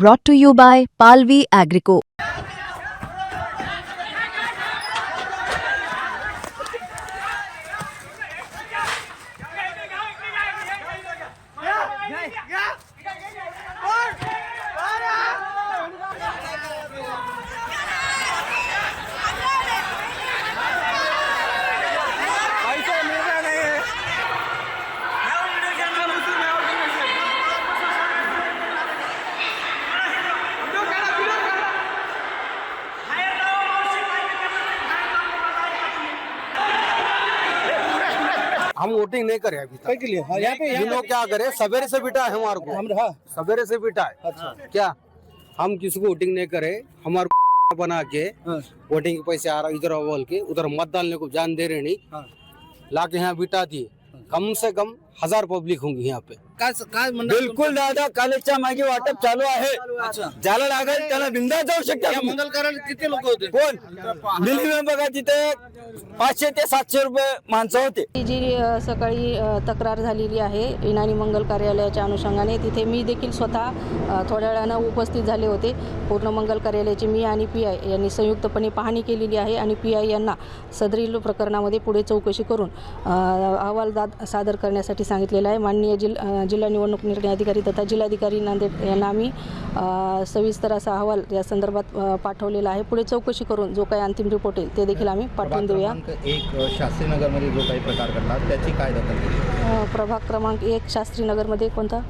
brought to you by Palvi Agrico. हम voting नहीं करे अभी तक। के लिए हाँ, यहाँ पे ये लोग क्या करे? सवेरे से बिठा है हमारे को। हम हाँ सवेरे से बिठा है अच्छा। क्या? हम किसी को वोटिंग नहीं करे। हमारे को बना के हाँ, वोटिंग के पैसे आ रहा इधर बोल के। उधर मत डालने को जान दे रहे नहीं। हाँ. ला के यहाँ बिटा दिए। कम से कम हजार पब्लिक होंगी यहाँ पे। काय काय बिलकुल दादा कालच्या मागे वाटप चालू आहे. ज्याला लागेल त्याला बिंदा जाऊ शकता या किती लोक होते? कोण? मिनिमम बघा तिथे पाचशे ते सातशे रुपये माणसं होते. ती जी अ, सकाळी अ, तक्रार झालेली आहे इनानी मंगल कार्यालयाच्या अनुषंगाने तिथे मी देखील स्वतः अ, थोड्या वेळानं उपस्थित झाले होते. पूर्ण मंगल कार्यालयाचे मी आणि पी आय यांनी संयुक्तपणे पाहणी केलेली आहे आणि पी आय यांना सदरील प्रकरणामध्ये पुढे चौकशी करून अ, अहवाल दाद सादर करण्यासाठी सांगितलेलं आहे. माननीय जिल जिल्हा निवडणूक निर्णय अधिकारी तथा जिल्हाधिकारी नांदेड यांना आम्ही सविस्तर असा अहवाल या संदर्भात पाठवलेला आहे. पुढे चौकशी करून जो काही अंतिम रिपोर्ट येईल ते देखील आम्ही पाठवून देऊया. क्रमांक एक शास्त्रीनगरमध्ये जो काही प्रकार घडला त्याची काय दखल प्रभाग क्रमांक एक शास्त्रीनगरमध्ये कोणता?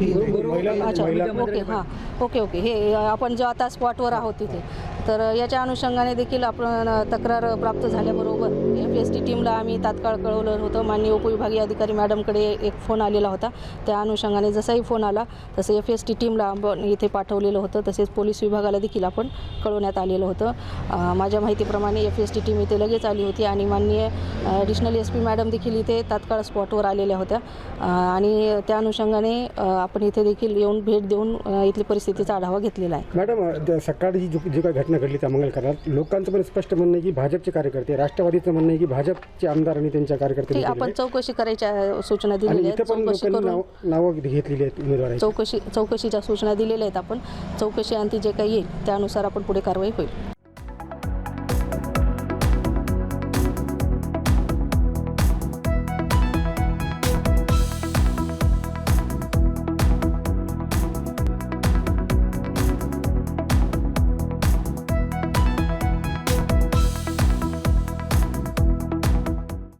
अच्छा ओके हां ओके ओके. हे आपण जो आता स्पॉटवर आहोत तिथे. तर याच्या अनुषंगाने देखील आपण तक्रार प्राप्त झाल्याबरोबर एफ एस टी टीमला आम्ही तात्काळ कळवलं होतं. माननीय उपविभागीय अधिकारी मॅडमकडे एक फोन आलेला होता. त्या अनुषंगाने जसाही फोन आला तसं एफ एस टी टीमला आपण इथे पाठवलेलं होतं. तसेच पोलीस विभागाला देखील आपण कळवण्यात आलेलं होतं. माझ्या माहितीप्रमाणे एफ एस टी टीम इथे लगेच आली होती आणि माननीय ॲडिशनल एस पी मॅडम देखील इथे तात्काळ स्पॉटवर आलेल्या होत्या. आणि त्या अनुषंगाने आपण इथे देखील येऊन भेट देऊन इथली परिस्थितीचा आढावा घेतलेला आहे. मॅडम सकाळी जी जी काही घटना घडली त्या मंगल लोकांचं पण स्पष्ट म्हणणं की भाजपचे कार्यकर्ते राष्ट्रवादीचं म्हणणं आहे की भाजपचे आमदार आणि त्यांच्या ठीक कार्यकर्त्यांनी आपण चौकशी करायच्या सूचना. दिलेल्या आणि आहेत पण चौकशी लोकांनी करून नाव नावं घेतलेली आहेत उमेदवारांची. चौकशी चौकशीच्या सूचना दिलेल्या आहेत आपण. चौकशी अंती जे काही येईल त्यानुसार आपण पुढे कारवाई होईल.